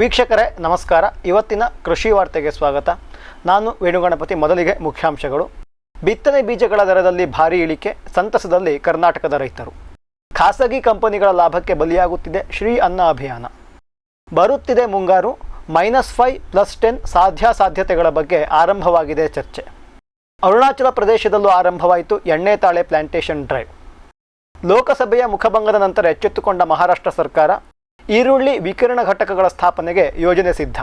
ವೀಕ್ಷಕರೇ, ನಮಸ್ಕಾರ. ಇವತ್ತಿನ ಕೃಷಿ ವಾರ್ತೆಗೆ ಸ್ವಾಗತ. ನಾನು ವೇಣುಗಣಪತಿ, ಮೊದಲಿಗೆ ಮುಖ್ಯಾಂಶಗಳು. ಬಿತ್ತನೆ ಬೀಜಗಳ ದರದಲ್ಲಿ ಭಾರಿ ಇಳಿಕೆ, ಸಂತಸದಲ್ಲಿ ಕರ್ನಾಟಕದ ರೈತರು. ಖಾಸಗಿ ಕಂಪನಿಗಳ ಲಾಭಕ್ಕೆ ಬಲಿಯಾಗುತ್ತಿದೆ ಶ್ರೀ ಅನ್ನ ಅಭಿಯಾನ. ಬರುತ್ತಿದೆ ಮುಂಗಾರು, ಮೈನಸ್ ಫೈವ್ ಪ್ಲಸ್ ಟೆನ್ ಸಾಧ್ಯಾಸಾಧ್ಯತೆಗಳ ಬಗ್ಗೆ ಆರಂಭವಾಗಿದೆ ಚರ್ಚೆ. ಅರುಣಾಚಲ ಪ್ರದೇಶದಲ್ಲೂ ಆರಂಭವಾಯಿತು ಎಣ್ಣೆ ತಾಳೆ ಪ್ಲಾಂಟೇಶನ್ ಡ್ರೈವ್. ಲೋಕಸಭೆಯ ಮುಖಭಂಗದ ನಂತರ ಎಚ್ಚೆತ್ತುಕೊಂಡ ಮಹಾರಾಷ್ಟ್ರ ಸರ್ಕಾರ ಈರುಳ್ಳಿ ವಿಕಿರಣ ಘಟಕಗಳ ಸ್ಥಾಪನೆಗೆ ಯೋಜನೆ ಸಿದ್ಧ.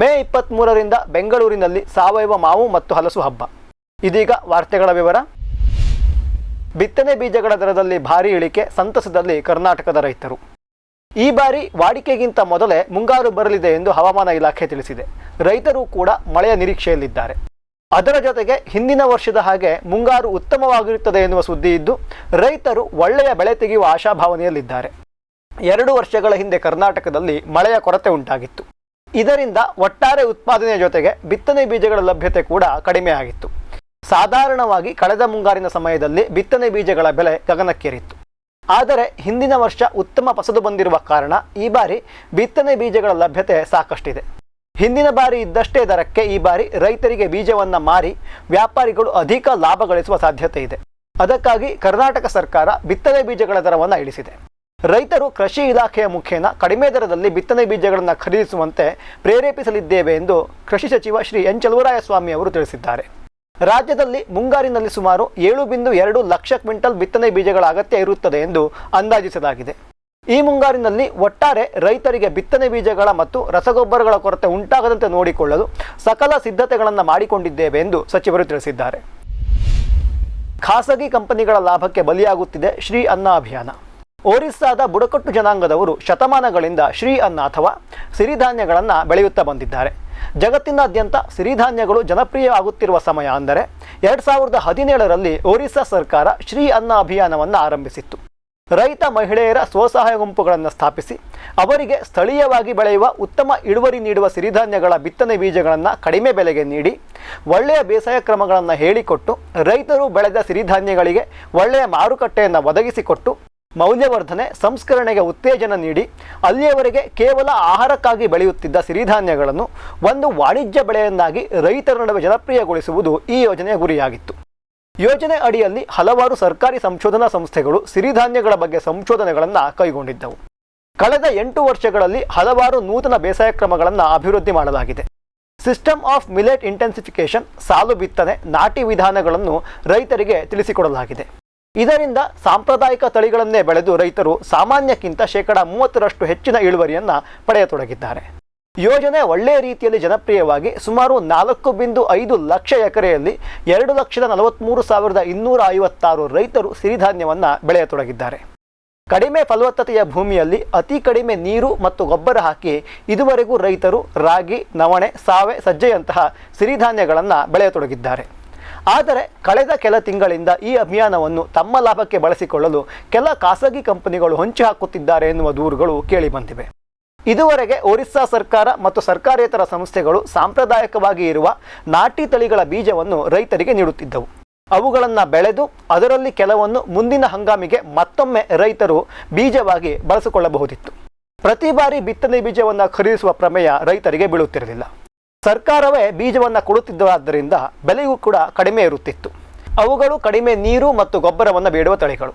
ಮೇ ಇಪ್ಪತ್ತ್ಮೂರರಿಂದ ಬೆಂಗಳೂರಿನಲ್ಲಿ ಸಾವಯವ ಮಾವು ಮತ್ತು ಹಲಸು ಹಬ್ಬ. ಇದೀಗ ವಾರ್ತೆಗಳ ವಿವರ. ಬಿತ್ತನೆ ಬೀಜಗಳ ದರದಲ್ಲಿ ಭಾರಿ ಇಳಿಕೆ ಸಂತಸದಲ್ಲಿ ಕರ್ನಾಟಕದ ರೈತರು. ಈ ಬಾರಿ ವಾಡಿಕೆಗಿಂತ ಮೊದಲೇ ಮುಂಗಾರು ಬರಲಿದೆ ಎಂದು ಹವಾಮಾನ ಇಲಾಖೆ ತಿಳಿಸಿದೆ. ರೈತರು ಕೂಡ ಮಳೆಯ ನಿರೀಕ್ಷೆಯಲ್ಲಿದ್ದಾರೆ. ಅದರ ಜೊತೆಗೆ ಹಿಂದಿನ ವರ್ಷದ ಹಾಗೆ ಮುಂಗಾರು ಉತ್ತಮವಾಗಿರುತ್ತದೆ ಎನ್ನುವ ಸುದ್ದಿ ಇದ್ದು, ರೈತರು ಒಳ್ಳೆಯ ಬೆಳೆ ತೆಗೆಯುವ ಆಶಾಭಾವನೆಯಲ್ಲಿದ್ದಾರೆ. ಎರಡು ವರ್ಷಗಳ ಹಿಂದೆ ಕರ್ನಾಟಕದಲ್ಲಿ ಮಳೆಯ ಕೊರತೆ ಉಂಟಾಗಿತ್ತು. ಇದರಿಂದ ಒಟ್ಟಾರೆ ಉತ್ಪಾದನೆಯ ಜೊತೆಗೆ ಬಿತ್ತನೆ ಬೀಜಗಳ ಲಭ್ಯತೆ ಕೂಡ ಕಡಿಮೆಯಾಗಿತ್ತು ಸಾಧಾರಣವಾಗಿ ಕಳೆದ ಮುಂಗಾರಿನ ಸಮಯದಲ್ಲಿ ಬಿತ್ತನೆ ಬೀಜಗಳ ಬೆಲೆ ಗಗನಕ್ಕೇರಿತ್ತು. ಆದರೆ ಹಿಂದಿನ ವರ್ಷ ಉತ್ತಮ ಫಸಲು ಬಂದಿರುವ ಕಾರಣ ಈ ಬಾರಿ ಬಿತ್ತನೆ ಬೀಜಗಳ ಲಭ್ಯತೆ ಸಾಕಷ್ಟಿದೆ. ಹಿಂದಿನ ಬಾರಿ ಇದ್ದಷ್ಟೇ ದರಕ್ಕೆ ಈ ಬಾರಿ ರೈತರಿಗೆ ಬೀಜವನ್ನು ಮಾರಿ ವ್ಯಾಪಾರಿಗಳು ಅಧಿಕ ಲಾಭ ಗಳಿಸುವ ಸಾಧ್ಯತೆ ಇದೆ. ಅದಕ್ಕಾಗಿ ಕರ್ನಾಟಕ ಸರ್ಕಾರ ಬಿತ್ತನೆ ಬೀಜಗಳ ದರವನ್ನು ಇಳಿಸಿದೆ. ರೈತರು ಕೃಷಿ ಇಲಾಖೆಯ ಮುಖೇನ ಕಡಿಮೆ ದರದಲ್ಲಿ ಬಿತ್ತನೆ ಬೀಜಗಳನ್ನು ಖರೀದಿಸುವಂತೆ ಪ್ರೇರೇಪಿಸಲಿದ್ದೇವೆ ಎಂದು ಕೃಷಿ ಸಚಿವ ಶ್ರೀ ಎನ್ ಚಲುವರಾಯಸ್ವಾಮಿ ಅವರು ತಿಳಿಸಿದ್ದಾರೆ. ರಾಜ್ಯದಲ್ಲಿ ಮುಂಗಾರಿನಲ್ಲಿ ಸುಮಾರು ಏಳು ಬಿಂದು ಎರಡು ಲಕ್ಷ ಕ್ವಿಂಟಲ್ ಬಿತ್ತನೆ ಬೀಜಗಳ ಅಗತ್ಯ ಇರುತ್ತದೆ ಎಂದು ಅಂದಾಜಿಸಲಾಗಿದೆ. ಈ ಮುಂಗಾರಿನಲ್ಲಿ ಒಟ್ಟಾರೆ ರೈತರಿಗೆ ಬಿತ್ತನೆ ಬೀಜಗಳ ಮತ್ತು ರಸಗೊಬ್ಬರಗಳ ಕೊರತೆ ಉಂಟಾಗದಂತೆ ನೋಡಿಕೊಳ್ಳಲು ಸಕಲ ಸಿದ್ಧತೆಗಳನ್ನು ಮಾಡಿಕೊಂಡಿದ್ದೇವೆ ಎಂದು ಸಚಿವರು ತಿಳಿಸಿದ್ದಾರೆ. ಖಾಸಗಿ ಕಂಪನಿಗಳ ಲಾಭಕ್ಕೆ ಬಲಿಯಾಗುತ್ತಿದೆ ಶ್ರೀ ಅನ್ನ ಅಭಿಯಾನ. ಒರಿಸ್ಸಾದ ಬುಡಕಟ್ಟು ಜನಾಂಗದವರು ಶತಮಾನಗಳಿಂದ ಶ್ರೀ ಅನ್ನ ಅಥವಾ ಸಿರಿಧಾನ್ಯಗಳನ್ನು ಬೆಳೆಯುತ್ತಾ ಬಂದಿದ್ದಾರೆ. ಜಗತ್ತಿನಾದ್ಯಂತ ಸಿರಿಧಾನ್ಯಗಳು ಜನಪ್ರಿಯವಾಗುತ್ತಿರುವ ಸಮಯ ಅಂದರೆ ಎರಡು ಸಾವಿರದ ಹದಿನೇಳರಲ್ಲಿ ಒರಿಸ್ಸಾ ಸರ್ಕಾರ ಶ್ರೀ ಅನ್ನ ಅಭಿಯಾನವನ್ನು ಆರಂಭಿಸಿತ್ತು. ರೈತ ಮಹಿಳೆಯರ ಸ್ವಸಹಾಯ ಗುಂಪುಗಳನ್ನು ಸ್ಥಾಪಿಸಿ, ಅವರಿಗೆ ಸ್ಥಳೀಯವಾಗಿ ಬೆಳೆಯುವ ಉತ್ತಮ ಇಳುವರಿ ನೀಡುವ ಸಿರಿಧಾನ್ಯಗಳ ಬಿತ್ತನೆ ಬೀಜಗಳನ್ನು ಕಡಿಮೆ ಬೆಲೆಗೆ ನೀಡಿ, ಒಳ್ಳೆಯ ಬೇಸಾಯ ಕ್ರಮಗಳನ್ನು ಹೇಳಿಕೊಟ್ಟು, ರೈತರು ಬೆಳೆದ ಸಿರಿಧಾನ್ಯಗಳಿಗೆ ಒಳ್ಳೆಯ ಮಾರುಕಟ್ಟೆಯನ್ನು ಒದಗಿಸಿಕೊಟ್ಟು ಮೌಲ್ಯವರ್ಧನೆ, ಸಂಸ್ಕರಣೆಗೆ ಉತ್ತೇಜನ ನೀಡಿ, ಅಲ್ಲಿಯವರೆಗೆ ಕೇವಲ ಆಹಾರಕ್ಕಾಗಿ ಬೆಳೆಯುತ್ತಿದ್ದ ಸಿರಿಧಾನ್ಯಗಳನ್ನು ಒಂದು ವಾಣಿಜ್ಯ ಬೆಳೆಯನ್ನಾಗಿ ರೈತರ ನಡುವೆ ಜನಪ್ರಿಯಗೊಳಿಸುವುದು ಈ ಯೋಜನೆಯ ಗುರಿಯಾಗಿತ್ತು. ಯೋಜನೆ ಅಡಿಯಲ್ಲಿ ಹಲವಾರು ಸರ್ಕಾರಿ ಸಂಶೋಧನಾ ಸಂಸ್ಥೆಗಳು ಸಿರಿಧಾನ್ಯಗಳ ಬಗ್ಗೆ ಸಂಶೋಧನೆಗಳನ್ನು ಕೈಗೊಂಡಿದ್ದವು. ಕಳೆದ ಎಂಟು ವರ್ಷಗಳಲ್ಲಿ ಹಲವಾರು ನೂತನ ಬೇಸಾಯ ಕ್ರಮಗಳನ್ನು ಅಭಿವೃದ್ಧಿ ಮಾಡಲಾಗಿದೆ. ಸಿಸ್ಟಮ್ ಆಫ್ ಮಿಲೆಟ್ ಇಂಟೆನ್ಸಿಫಿಕೇಶನ್ ಸಾಲು ಬಿತ್ತನೆ, ನಾಟಿ ವಿಧಾನಗಳನ್ನು ರೈತರಿಗೆ ತಿಳಿಸಿಕೊಡಲಾಗಿದೆ. ಇದರಿಂದ ಸಾಂಪ್ರದಾಯಿಕ ತಳಿಗಳನ್ನೇ ಬೆಳೆದು ರೈತರು ಸಾಮಾನ್ಯಕ್ಕಿಂತ ಶೇಕಡ ಮೂವತ್ತರಷ್ಟು ಹೆಚ್ಚಿನ ಇಳುವರಿಯನ್ನು ಪಡೆಯತೊಡಗಿದ್ದಾರೆ. ಯೋಜನೆ ಒಳ್ಳೆಯ ರೀತಿಯಲ್ಲಿ ಜನಪ್ರಿಯವಾಗಿ ಸುಮಾರು ನಾಲ್ಕು ಬಿಂದು ಐದು ಲಕ್ಷ ಎಕರೆಯಲ್ಲಿ ಎರಡು ಲಕ್ಷದ ನಲವತ್ತ್ಮೂರು ಸಾವಿರದ ಇನ್ನೂರ ಐವತ್ತಾರು ರೈತರು ಸಿರಿಧಾನ್ಯವನ್ನು ಬೆಳೆಯತೊಡಗಿದ್ದಾರೆ. ಕಡಿಮೆ ಫಲವತ್ತತೆಯ ಭೂಮಿಯಲ್ಲಿ ಅತಿ ಕಡಿಮೆ ನೀರು ಮತ್ತು ಗೊಬ್ಬರ ಹಾಕಿ ಇದುವರೆಗೂ ರೈತರು ರಾಗಿ, ನವಣೆ, ಸಾವೆ, ಸಜ್ಜೆಯಂತಹ ಸಿರಿಧಾನ್ಯಗಳನ್ನು ಬೆಳೆಯತೊಡಗಿದ್ದಾರೆ. ಆದರೆ ಕಳೆದ ಕೆಲ ತಿಂಗಳಿಂದ ಈ ಅಭಿಯಾನವನ್ನು ತಮ್ಮ ಲಾಭಕ್ಕೆ ಬಳಸಿಕೊಳ್ಳಲು ಕೆಲ ಖಾಸಗಿ ಕಂಪನಿಗಳು ಹೊಂಚು ಹಾಕುತ್ತಿದ್ದಾರೆ ಎನ್ನುವ ದೂರುಗಳು ಕೇಳಿಬಂದಿವೆ ಇದುವರೆಗೆ ಒರಿಸ್ಸಾ ಸರ್ಕಾರ ಮತ್ತು ಸರ್ಕಾರೇತರ ಸಂಸ್ಥೆಗಳು ಸಾಂಪ್ರದಾಯಿಕವಾಗಿ ಇರುವ ನಾಟಿ ತಳಿಗಳ ಬೀಜವನ್ನು ರೈತರಿಗೆ ನೀಡುತ್ತಿದ್ದವು. ಅವುಗಳನ್ನು ಬೆಳೆದು ಅದರಲ್ಲಿ ಕೆಲವನ್ನು ಮುಂದಿನ ಹಂಗಾಮಿಗೆ ಮತ್ತೊಮ್ಮೆ ರೈತರು ಬೀಜವಾಗಿ ಬಳಸಿಕೊಳ್ಳಬಹುದಿತ್ತು. ಪ್ರತಿ ಬಾರಿ ಬಿತ್ತನೆ ಬೀಜವನ್ನು ಖರೀದಿಸುವ ಪ್ರಮೇಯ ರೈತರಿಗೆ ಬೀಳುತ್ತಿರಲಿಲ್ಲ. ಸರ್ಕಾರವೇ ಬೀಜವನ್ನು ಕೊಡುತ್ತಿದ್ದಾದ್ದರಿಂದ ಬೆಲೆಯೂ ಕೂಡ ಕಡಿಮೆ ಇರುತ್ತಿತ್ತು. ಅವುಗಳು ಕಡಿಮೆ ನೀರು ಮತ್ತು ಗೊಬ್ಬರವನ್ನು ಬೇಡುವ ತಳಿಗಳು.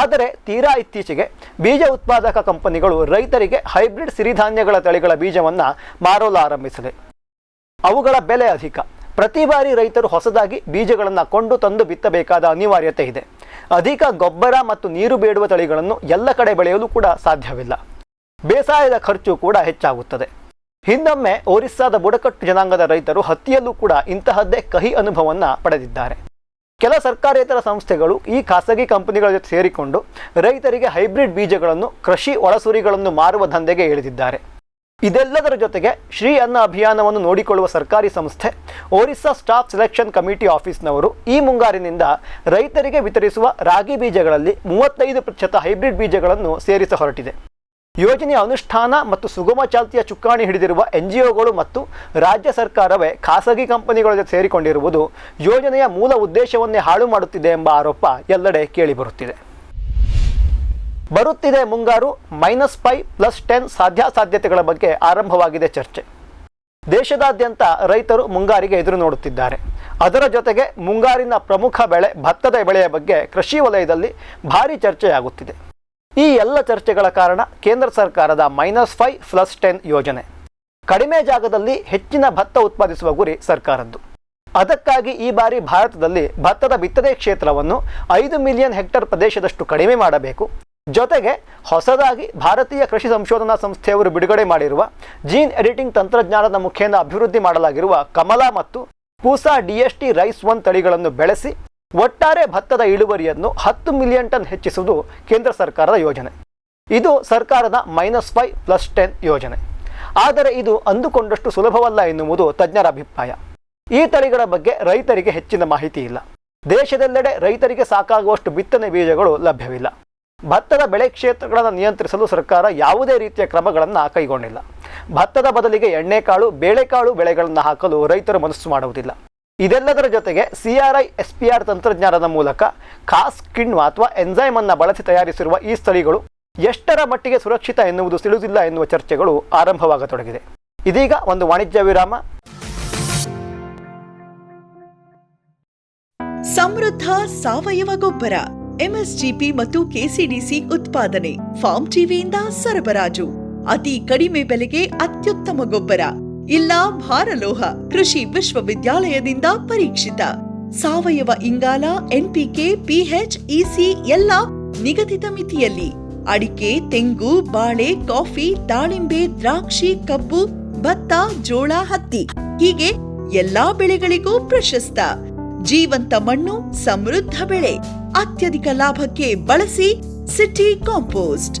ಆದರೆ ತೀರಾ ಇತ್ತೀಚೆಗೆ ಬೀಜ ಉತ್ಪಾದಕ ಕಂಪನಿಗಳು ರೈತರಿಗೆ ಹೈಬ್ರಿಡ್ ಸಿರಿಧಾನ್ಯಗಳ ತಳಿಗಳ ಬೀಜವನ್ನು ಮಾರಲು ಆರಂಭಿಸಿದೆ ಅವುಗಳ ಬೆಲೆ ಅಧಿಕ. ಪ್ರತಿ ಬಾರಿ ರೈತರು ಹೊಸದಾಗಿ ಬೀಜಗಳನ್ನು ಕೊಂಡು ತಂದು ಬಿತ್ತಬೇಕಾದ ಅನಿವಾರ್ಯತೆ ಇದೆ. ಅಧಿಕ ಗೊಬ್ಬರ ಮತ್ತು ನೀರು ಬೇಡುವ ತಳಿಗಳನ್ನು ಎಲ್ಲ ಕಡೆ ಬೆಳೆಯಲು ಕೂಡ ಸಾಧ್ಯವಿಲ್ಲ. ಬೇಸಾಯದ ಖರ್ಚು ಕೂಡ ಹೆಚ್ಚಾಗುತ್ತದೆ. ಹಿಂದೊಮ್ಮೆ ಒರಿಸ್ಸಾದ ಬುಡಕಟ್ಟು ಜನಾಂಗದ ರೈತರು ಹತ್ತಿಯಲ್ಲೂ ಕೂಡ ಇಂತಹದ್ದೇ ಕಹಿ ಅನುಭವವನ್ನು ಪಡೆದಿದ್ದಾರೆ. ಕೆಲ ಸರ್ಕಾರೇತರ ಸಂಸ್ಥೆಗಳು ಈ ಖಾಸಗಿ ಕಂಪನಿಗಳ ಜೊತೆ ಸೇರಿಕೊಂಡು ರೈತರಿಗೆ ಹೈಬ್ರಿಡ್ ಬೀಜಗಳನ್ನು, ಕೃಷಿ ಒಳಸುರಿಗಳನ್ನು ಮಾರುವ ದಂಧೆಗೆ ಇಳಿದಿದ್ದಾರೆ. ಇದೆಲ್ಲದರ ಜೊತೆಗೆ ಶ್ರೀ ಅನ್ನ ಅಭಿಯಾನವನ್ನು ನೋಡಿಕೊಳ್ಳುವ ಸರ್ಕಾರಿ ಸಂಸ್ಥೆ ಒರಿಸ್ಸಾ ಸ್ಟಾಫ್ ಸೆಲೆಕ್ಷನ್ ಕಮಿಟಿ ಆಫೀಸ್ನವರು ಈ ಮುಂಗಾರಿನಿಂದ ರೈತರಿಗೆ ವಿತರಿಸುವ ರಾಗಿ ಬೀಜಗಳಲ್ಲಿ ಮೂವತ್ತೈದು ಪ್ರತಿಶತ ಹೈಬ್ರಿಡ್ ಬೀಜಗಳನ್ನು ಸೇರಿಸ ಹೊರಟಿದೆ. ಯೋಜನೆಯ ಅನುಷ್ಠಾನ ಮತ್ತು ಸುಗಮ ಚಾಲ್ತಿಯ ಚುಕ್ಕಾಣಿ ಹಿಡಿದಿರುವ ಎನ್ಜಿಒಗಳು ಮತ್ತು ರಾಜ್ಯ ಸರ್ಕಾರವೇ ಖಾಸಗಿ ಕಂಪನಿಗಳ ಜೊತೆ ಸೇರಿಕೊಂಡಿರುವುದು ಯೋಜನೆಯ ಮೂಲ ಉದ್ದೇಶವನ್ನೇ ಹಾಳು ಮಾಡುತ್ತಿದೆ ಎಂಬ ಆರೋಪ ಎಲ್ಲೆಡೆ ಕೇಳಿಬರುತ್ತಿದೆ ಬರುತ್ತಿದೆ. ಮುಂಗಾರು ಮೈನಸ್ ಫೈ ಪ್ಲಸ್ ಟೆನ್ ಸಾಧ್ಯಾಸಾಧ್ಯತೆಗಳ ಬಗ್ಗೆ ಆರಂಭವಾಗಿದೆ ಚರ್ಚೆ. ದೇಶದಾದ್ಯಂತ ರೈತರು ಮುಂಗಾರಿಗೆ ಎದುರು ನೋಡುತ್ತಿದ್ದಾರೆ. ಅದರ ಜೊತೆಗೆ ಮುಂಗಾರಿನ ಪ್ರಮುಖ ಬೆಳೆ ಭತ್ತದ ಬೆಳೆಯ ಬಗ್ಗೆ ಕೃಷಿ ವಲಯದಲ್ಲಿ ಭಾರಿ ಚರ್ಚೆಯಾಗುತ್ತಿದೆ. ಈ ಎಲ್ಲ ಚರ್ಚೆಗಳ ಕಾರಣ ಕೇಂದ್ರ ಸರ್ಕಾರದ ಮೈನಸ್ ಫೈ ಪ್ಲಸ್ ಟೆನ್ ಯೋಜನೆ. ಕಡಿಮೆ ಜಾಗದಲ್ಲಿ ಹೆಚ್ಚಿನ ಭತ್ತ ಉತ್ಪಾದಿಸುವ ಗುರಿ ಸರ್ಕಾರದ್ದು. ಅದಕ್ಕಾಗಿ ಈ ಬಾರಿ ಭಾರತದಲ್ಲಿ ಭತ್ತದ ಬಿತ್ತನೆ ಕ್ಷೇತ್ರವನ್ನು ಐದು ಮಿಲಿಯನ್ ಹೆಕ್ಟರ್ ಪ್ರದೇಶದಷ್ಟು ಕಡಿಮೆ ಮಾಡಬೇಕು. ಜೊತೆಗೆ ಹೊಸದಾಗಿ ಭಾರತೀಯ ಕೃಷಿ ಸಂಶೋಧನಾ ಸಂಸ್ಥೆಯವರು ಬಿಡುಗಡೆ ಮಾಡಿರುವ ಜೀನ್ ಎಡಿಟಿಂಗ್ ತಂತ್ರಜ್ಞಾನದ ಮುಖೇನ ಅಭಿವೃದ್ಧಿ ಮಾಡಲಾಗಿರುವ ಕಮಲಾ ಮತ್ತು ಪೂಸಾ ಡಿಎಸ್ಟಿ ರೈಸ್ ಒನ್ ತಳಿಗಳನ್ನು ಬೆಳೆಸಿ ಒಟ್ಟಾರೆ ಭತ್ತದ ಇಳುವರಿಯನ್ನು ಹತ್ತು ಮಿಲಿಯನ್ ಟನ್ ಹೆಚ್ಚಿಸುವುದು ಕೇಂದ್ರ ಸರ್ಕಾರದ ಯೋಜನೆ. ಇದು ಸರ್ಕಾರದ ಮೈನಸ್ ಫೈ ಪ್ಲಸ್ ಟೆನ್ ಯೋಜನೆ. ಆದರೆ ಇದು ಅಂದುಕೊಂಡಷ್ಟು ಸುಲಭವಲ್ಲ ಎನ್ನುವುದು ತಜ್ಞರ ಅಭಿಪ್ರಾಯ. ಈ ತಳಿಗಳ ಬಗ್ಗೆ ರೈತರಿಗೆ ಹೆಚ್ಚಿನ ಮಾಹಿತಿ ಇಲ್ಲ. ದೇಶದೆಲ್ಲೆಡೆ ರೈತರಿಗೆ ಸಾಕಾಗುವಷ್ಟು ಬಿತ್ತನೆ ಬೀಜಗಳು ಲಭ್ಯವಿಲ್ಲ. ಭತ್ತದ ಬೆಳೆ ಕ್ಷೇತ್ರಗಳನ್ನು ನಿಯಂತ್ರಿಸಲು ಸರ್ಕಾರ ಯಾವುದೇ ರೀತಿಯ ಕ್ರಮಗಳನ್ನು ಕೈಗೊಂಡಿಲ್ಲ. ಭತ್ತದ ಬದಲಿಗೆ ಎಣ್ಣೆಕಾಳು, ಬೇಳೆಕಾಳು ಬೆಳೆಗಳನ್ನು ಹಾಕಲು ರೈತರು ಮನಸ್ಸು ಮಾಡುವುದಿಲ್ಲ. ಇದೆಲ್ಲದರ ಜೊತೆಗೆ ಸಿಆರ್ಐ ಆರ್ ತಂತ್ರಜ್ಞಾನದ ಮೂಲಕ ಖಾಸ್ ಕಿಣ್ವ ಅಥವಾ ಅನ್ನು ಬಳಸಿ ತಯಾರಿಸಿರುವ ಈ ಸ್ಥಳಿಗಳು ಎಷ್ಟರ ಮಟ್ಟಿಗೆ ಸುರಕ್ಷಿತ ಎನ್ನುವುದು ತಿಳಿದಿಲ್ಲ ಎನ್ನುವ ಚರ್ಚೆಗಳು ಆರಂಭವಾಗತೊಡಗಿದೆ. ಇದೀಗ ಒಂದು ವಾಣಿಜ್ಯ ವಿರಾಮ. ಸಮೃದ್ಧ ಸಾವಯವ ಗೊಬ್ಬರ, ಎಂಎಸ್ಜಿಪಿ ಮತ್ತು ಕೆಸಿಡಿಸಿ ಉತ್ಪಾದನೆ, ಫಾರ್ಮ್ ಟಿವಿಯಿಂದ ಸರಬರಾಜು. ಅತಿ ಕಡಿಮೆ ಬೆಲೆಗೆ ಅತ್ಯುತ್ತಮ ಗೊಬ್ಬರ. ಇಲ್ಲ ಭಾರಲೋಹ, ಕೃಷಿ ವಿಶ್ವವಿದ್ಯಾಲಯದಿಂದ ಪರೀಕ್ಷಿತ. ಸಾವಯವ ಇಂಗಾಲ ಎನ್ಪಿಕೆ ಪಿಹೆಚ್ ಇಸಿ ಎಲ್ಲ ನಿಗದಿತ ಮಿತಿಯಲ್ಲಿ. ಅಡಿಕೆ, ತೆಂಗು, ಬಾಳೆ, ಕಾಫಿ, ದಾಳಿಂಬೆ, ದ್ರಾಕ್ಷಿ, ಕಬ್ಬು, ಭತ್ತ, ಜೋಳ, ಹತ್ತಿ ಹೀಗೆ ಎಲ್ಲಾ ಬೆಳೆಗಳಿಗೂ ಪ್ರಶಸ್ತ. ಜೀವಂತ ಮಣ್ಣು, ಸಮೃದ್ಧ ಬೆಳೆ. ಅತ್ಯಧಿಕ ಲಾಭಕ್ಕೆ ಬಳಸಿ city compost.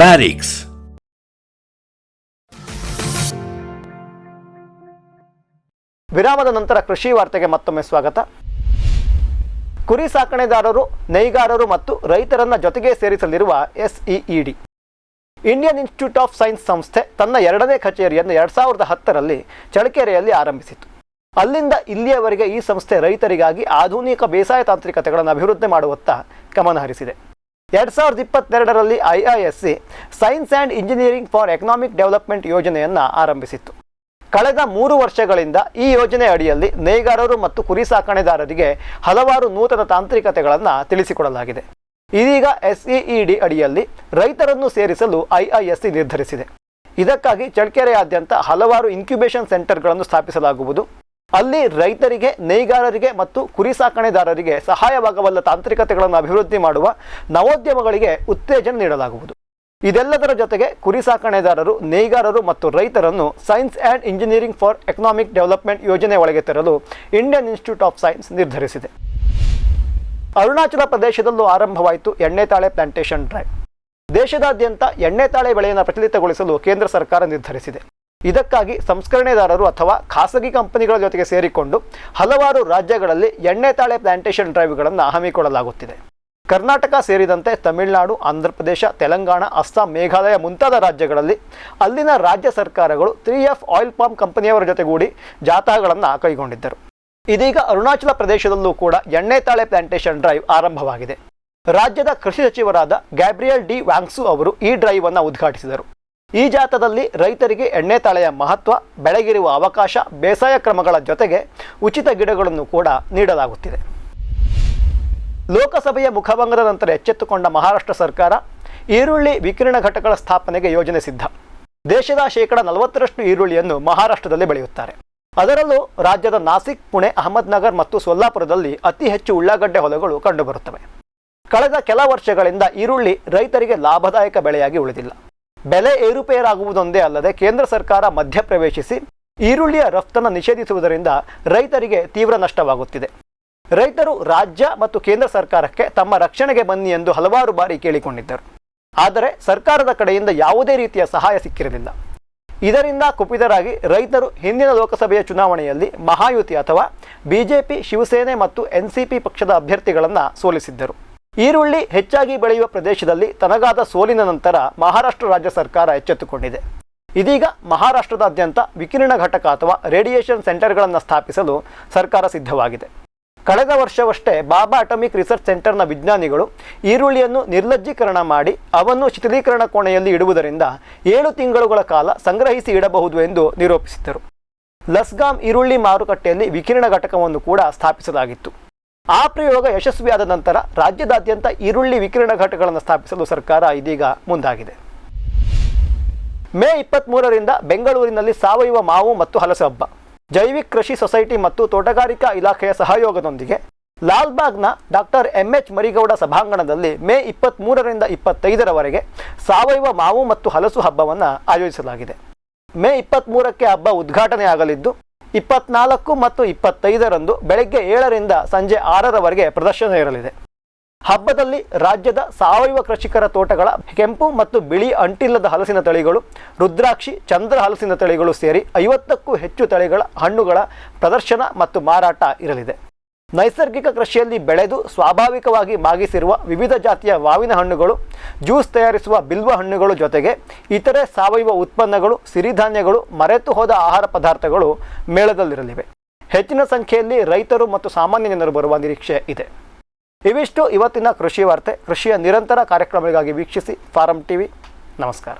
ಬ್ಯಾರಿಕ್ಸ್ ವಿರಾಮದ ನಂತರ ಕೃಷಿ ವಾರ್ತೆಗೆ ಮತ್ತೊಮ್ಮೆ ಸ್ವಾಗತ. ಕುರಿ ಸಾಕಣೆದಾರರು ನೈಗಾರರು ಮತ್ತು ರೈತರನ್ನ ಜೊತೆಗೆ ಸೇರಿಸಲಿರುವ SEED. Indian Institute of Science ಸಂಸ್ಥೆ ತನ್ನ ಎರಡನೇ ಕಚೇರಿಯನ್ನು ಎರಡ್ ಸಾವಿರದ ಹತ್ತರಲ್ಲಿ ಚಳಕೆರೆಯಲ್ಲಿ ಆರಂಭಿಸಿತು ಅಲ್ಲಿಂದ ಇಲ್ಲಿಯವರೆಗೆ ಈ ಸಂಸ್ಥೆ ರೈತರಿಗಾಗಿ ಆಧುನಿಕ ಬೇಸಾಯ ತಾಂತ್ರಿಕತೆಗಳನ್ನು ಅಭಿವೃದ್ಧಿ ಮಾಡುವತ್ತ ಗಮನ ಹರಿಸಿದೆ ಎರಡು ಸಾವಿರದ ಇಪ್ಪತ್ತೆರಡರಲ್ಲಿ IISc science and engineering for economic development ಯೋಜನೆಯನ್ನು ಆರಂಭಿಸಿತ್ತು. ಕಳೆದ ಮೂರು ವರ್ಷಗಳಿಂದ ಈ ಯೋಜನೆ ಅಡಿಯಲ್ಲಿ ನೇಗಾರರು ಮತ್ತು ಕುರಿ ಸಾಕಣೆದಾರರಿಗೆ ಹಲವಾರು ನೂತನ ತಾಂತ್ರಿಕತೆಗಳನ್ನು ತಿಳಿಸಿಕೊಡಲಾಗಿದೆ. ಇದೀಗ ಎಸ್ಇಇಡಿ ಅಡಿಯಲ್ಲಿ ರೈತರನ್ನು ಸೇರಿಸಲು ಐಐಎಸ್ಸಿ ನಿರ್ಧರಿಸಿದೆ. ಇದಕ್ಕಾಗಿ ಚಳ್ಕೆರೆಯಾದ್ಯಂತ ಹಲವಾರು ಇನ್ಕ್ಯುಬೇಷನ್ ಸೆಂಟರ್ಗಳನ್ನು ಸ್ಥಾಪಿಸಲಾಗುವುದು. ಅಲ್ಲಿ ರೈತರಿಗೆ, ನೇಯ್ಗಾರರಿಗೆ ಮತ್ತು ಕುರಿ ಸಾಕಣೆದಾರರಿಗೆ ಸಹಾಯವಾಗಬಲ್ಲ ತಾಂತ್ರಿಕತೆಗಳನ್ನು ಅಭಿವೃದ್ಧಿ ಮಾಡುವ ನವೋದ್ಯಮಗಳಿಗೆ ಉತ್ತೇಜನ ನೀಡಲಾಗುವುದು. ಇದೆಲ್ಲದರ ಜೊತೆಗೆ ಕುರಿ ಸಾಕಣೆದಾರರು, ನೇಯ್ಗಾರರು ಮತ್ತು ರೈತರನ್ನು science and engineering for economic development ಯೋಜನೆ ಒಳಗೆ ತರಲು ಇಂಡಿಯನ್ ಇನ್ಸ್ಟಿಟ್ಯೂಟ್ ಆಫ್ ಸೈನ್ಸ್ ನಿರ್ಧರಿಸಿದೆ. ಅರುಣಾಚಲ ಪ್ರದೇಶದಲ್ಲೂ ಆರಂಭವಾಯಿತು ಎಣ್ಣೆ ತಾಳೆ ಪ್ಲಾಂಟೇಶನ್ ಡ್ರೈವ್. ದೇಶದಾದ್ಯಂತ ಎಣ್ಣೆ ತಾಳೆ ಬೆಳೆಯನ್ನು ಪ್ರಚಲಿತಗೊಳಿಸಲು ಕೇಂದ್ರ ಸರ್ಕಾರ ನಿರ್ಧರಿಸಿದೆ. ಇದಕ್ಕಾಗಿ ಸಂಸ್ಕರಣೆದಾರರು ಅಥವಾ ಖಾಸಗಿ ಕಂಪನಿಗಳ ಜೊತೆಗೆ ಸೇರಿಕೊಂಡು ಹಲವಾರು ರಾಜ್ಯಗಳಲ್ಲಿ ಎಣ್ಣೆ ತಾಳೆ ಪ್ಲಾಂಟೇಶನ್ ಡ್ರೈವ್ಗಳನ್ನು ಹಮ್ಮಿಕೊಳ್ಳಲಾಗುತ್ತಿದೆ. ಕರ್ನಾಟಕ ಸೇರಿದಂತೆ ತಮಿಳುನಾಡು, ಆಂಧ್ರಪ್ರದೇಶ, ತೆಲಂಗಾಣ, ಅಸ್ಸಾಂ, ಮೇಘಾಲಯ ಮುಂತಾದ ರಾಜ್ಯಗಳಲ್ಲಿ ಅಲ್ಲಿನ ರಾಜ್ಯ ಸರ್ಕಾರಗಳು ತ್ರೀ ಎಫ್ ಆಯಿಲ್ ಪಾಮ್ ಕಂಪನಿಯವರ ಜೊತೆಗೂಡಿ ಜಾಥಾಗಳನ್ನು ಕೈಗೊಂಡಿದ್ದರು. ಇದೀಗ ಅರುಣಾಚಲ ಪ್ರದೇಶದಲ್ಲೂ ಕೂಡ ಎಣ್ಣೆ ತಾಳೆ ಪ್ಲಾಂಟೇಷನ್ ಡ್ರೈವ್ ಆರಂಭವಾಗಿದೆ. ರಾಜ್ಯದ ಕೃಷಿ ಸಚಿವರಾದ ಗ್ಯಾಬ್ರಿಯಲ್ ಡಿ ವ್ಯಾಂಗ್ಸು ಅವರು ಈ ಡ್ರೈವ್ ಅನ್ನು ಉದ್ಘಾಟಿಸಿದರು. ಈ ಜಾಥಾದಲ್ಲಿ ರೈತರಿಗೆ ಎಣ್ಣೆ ತಾಳೆಯ ಮಹತ್ವ, ಬೆಳೆಗಿರುವ ಅವಕಾಶ, ಬೇಸಾಯ ಕ್ರಮಗಳ ಜೊತೆಗೆ ಉಚಿತ ಗಿಡಗಳನ್ನು ಕೂಡ ನೀಡಲಾಗುತ್ತಿದೆ. ಲೋಕಸಭೆಯ ಮುಖಭಂಗದ ನಂತರ ಎಚ್ಚೆತ್ತುಕೊಂಡ ಮಹಾರಾಷ್ಟ್ರ ಸರ್ಕಾರ ಈರುಳ್ಳಿ ವಿಕಿರಣ ಘಟಕಗಳ ಸ್ಥಾಪನೆಗೆ ಯೋಜನೆ ಸಿದ್ಧ. ದೇಶದ ಶೇಕಡ ನಲವತ್ತರಷ್ಟು ಈರುಳ್ಳಿಯನ್ನು ಮಹಾರಾಷ್ಟ್ರದಲ್ಲಿ ಬೆಳೆಯುತ್ತಾರೆ. ಅದರಲ್ಲೂ ರಾಜ್ಯದ ನಾಸಿಕ್, ಪುಣೆ, ಅಹಮದ್ನಗರ್ ಮತ್ತು ಸೊಲ್ಲಾಪುರದಲ್ಲಿ ಅತಿ ಹೆಚ್ಚು ಉಳ್ಳಾಗಡ್ಡೆ ಹೊಲಗಳು ಕಂಡುಬರುತ್ತವೆ. ಕಳೆದ ಕೆಲ ವರ್ಷಗಳಿಂದ ಈರುಳ್ಳಿ ರೈತರಿಗೆ ಲಾಭದಾಯಕ ಬೆಳೆಯಾಗಿ ಉಳಿದಿಲ್ಲ. ಬೆಲೆ ಏರುಪೇರಾಗುವುದೊಂದೇ ಅಲ್ಲದೆ ಕೇಂದ್ರ ಸರ್ಕಾರ ಮಧ್ಯಪ್ರವೇಶಿಸಿ ಈರುಳ್ಳಿಯ ರಫ್ತನ್ನು ನಿಷೇಧಿಸುವುದರಿಂದ ರೈತರಿಗೆ ತೀವ್ರ ನಷ್ಟವಾಗುತ್ತಿದೆ. ರೈತರು ರಾಜ್ಯ ಮತ್ತು ಕೇಂದ್ರ ಸರ್ಕಾರಕ್ಕೆ ತಮ್ಮ ರಕ್ಷಣೆಗೆ ಬನ್ನಿ ಎಂದು ಹಲವಾರು ಬಾರಿ ಕೇಳಿಕೊಂಡಿದ್ದರು. ಆದರೆ ಸರ್ಕಾರದ ಕಡೆಯಿಂದ ಯಾವುದೇ ರೀತಿಯ ಸಹಾಯ ಸಿಕ್ಕಿರಲಿಲ್ಲ. ಇದರಿಂದ ಕುಪಿತರಾಗಿ ರೈತರು ಹಿಂದಿನ ಲೋಕಸಭೆಯ ಚುನಾವಣೆಯಲ್ಲಿ ಮಹಾಯುತಿ ಅಥವಾ ಬಿಜೆಪಿ, ಶಿವಸೇನೆ ಮತ್ತು ಎನ್ಸಿಪಿ ಪಕ್ಷದ ಅಭ್ಯರ್ಥಿಗಳನ್ನು ಸೋಲಿಸಿದ್ದರು. ಈರುಳ್ಳಿ ಹೆಚ್ಚಾಗಿ ಬೆಳೆಯುವ ಪ್ರದೇಶದಲ್ಲಿ ತನಗಾದ ಸೋಲಿನ ನಂತರ ಮಹಾರಾಷ್ಟ್ರ ರಾಜ್ಯ ಸರ್ಕಾರ ಎಚ್ಚೆತ್ತುಕೊಂಡಿದೆ. ಇದೀಗ ಮಹಾರಾಷ್ಟ್ರದಾದ್ಯಂತ ವಿಕಿರಣ ಘಟಕ ಅಥವಾ ರೇಡಿಯೇಷನ್ ಸೆಂಟರ್ಗಳನ್ನು ಸ್ಥಾಪಿಸಲು ಸರ್ಕಾರ ಸಿದ್ಧವಾಗಿದೆ. ಕಳೆದ ವರ್ಷವಷ್ಟೇ ಬಾಬಾ ಅಟಮಿಕ್ ರಿಸರ್ಚ್ ಸೆಂಟರ್ನ ವಿಜ್ಞಾನಿಗಳು ಈರುಳ್ಳಿಯನ್ನು ನಿರ್ಲಜ್ಜೀಕರಣ ಮಾಡಿ ಅವನ್ನು ಶಿಥಿಲೀಕರಣ ಕೋಣೆಯಲ್ಲಿ ಇಡುವುದರಿಂದ ಏಳು ತಿಂಗಳುಗಳ ಕಾಲ ಸಂಗ್ರಹಿಸಿ ಇಡಬಹುದು ಎಂದು ನಿರೂಪಿಸಿದ್ದರು. ಲಸ್ಗಾಮ್ ಈರುಳ್ಳಿ ಮಾರುಕಟ್ಟೆಯಲ್ಲಿ ವಿಕಿರಣ ಘಟಕವನ್ನು ಕೂಡ ಸ್ಥಾಪಿಸಲಾಗಿತ್ತು. ಆ ಪ್ರಯೋಗ ಯಶಸ್ವಿಯಾದ ನಂತರ ರಾಜ್ಯದಾದ್ಯಂತ ಈರುಳ್ಳಿ ವಿಕಿರಣ ಘಟಕಗಳನ್ನು ಸ್ಥಾಪಿಸಲು ಸರ್ಕಾರ ಇದೀಗ ಮುಂದಾಗಿದೆ. ಮೇ ಇಪ್ಪತ್ತ್ಮೂರರಿಂದ ಬೆಂಗಳೂರಿನಲ್ಲಿ ಸಾವಯವ ಮಾವು ಮತ್ತು ಹಲಸು ಹಬ್ಬ. ಜೈವಿಕ್ ಕೃಷಿ ಸೊಸೈಟಿ ಮತ್ತು ತೋಟಗಾರಿಕಾ ಇಲಾಖೆಯ ಸಹಯೋಗದೊಂದಿಗೆ ಲಾಲ್ಬಾಗ್ನ ಡಾಕ್ಟರ್ ಎಂ ಎಚ್ ಮರಿಗೌಡ ಸಭಾಂಗಣದಲ್ಲಿ ಮೇ ಇಪ್ಪತ್ತ್ಮೂರರಿಂದ ಇಪ್ಪತ್ತೈದರವರೆಗೆ ಸಾವಯವ ಮಾವು ಮತ್ತು ಹಲಸು ಹಬ್ಬವನ್ನು ಆಯೋಜಿಸಲಾಗಿದೆ. ಮೇ ಇಪ್ಪತ್ತ್ಮೂರಕ್ಕೆ ಹಬ್ಬ ಉದ್ಘಾಟನೆ ಆಗಲಿದ್ದು ಇಪ್ಪತ್ನಾಲ್ಕು ಮತ್ತು ಇಪ್ಪತ್ತೈದರಂದು ಬೆಳಗ್ಗೆ ಏಳರಿಂದ ಸಂಜೆ ಆರರವರೆಗೆ ಪ್ರದರ್ಶನ ಇರಲಿದೆ. ಹಬ್ಬದಲ್ಲಿ ರಾಜ್ಯದ ಸಾವಯವ ಕೃಷಿಕರ ತೋಟಗಳ ಕೆಂಪು ಮತ್ತು ಬಿಳಿ ಅಂಟಿಲ್ಲದ ಹಲಸಿನ ತಳಿಗಳು, ರುದ್ರಾಕ್ಷಿ, ಚಂದ್ರ ಹಲಸಿನ ತಳಿಗಳು ಸೇರಿ ಐವತ್ತಕ್ಕೂ ಹೆಚ್ಚು ತಳಿಗಳ ಹಣ್ಣುಗಳ ಪ್ರದರ್ಶನ ಮತ್ತು ಮಾರಾಟ ಇರಲಿದೆ. ನೈಸರ್ಗಿಕ ಕೃಷಿಯಲ್ಲಿ ಬೆಳೆದು ಸ್ವಾಭಾವಿಕವಾಗಿ ಮಾಗಿಸಿರುವ ವಿವಿಧ ಜಾತಿಯ ಮಾವಿನ ಹಣ್ಣುಗಳು, ಜ್ಯೂಸ್ ತಯಾರಿಸುವ ಬಿಲ್ವ ಹಣ್ಣುಗಳು ಜೊತೆಗೆ ಇತರೆ ಸಾವಯವ ಉತ್ಪನ್ನಗಳು, ಸಿರಿಧಾನ್ಯಗಳು, ಮರೆತು ಹೋದ ಆಹಾರ ಪದಾರ್ಥಗಳು ಮೇಳದಲ್ಲಿರಲಿವೆ. ಹೆಚ್ಚಿನ ಸಂಖ್ಯೆಯಲ್ಲಿ ರೈತರು ಮತ್ತು ಸಾಮಾನ್ಯ ಜನರು ಬರುವ ನಿರೀಕ್ಷೆ ಇದೆ. ಇವಿಷ್ಟು ಇವತ್ತಿನ ಕೃಷಿ ವಾರ್ತೆ. ಕೃಷಿಯ ನಿರಂತರ ಕಾರ್ಯಕ್ರಮಗಳಿಗಾಗಿ ವೀಕ್ಷಿಸಿ ಫಾರಂ ಟಿವಿ. ನಮಸ್ಕಾರ.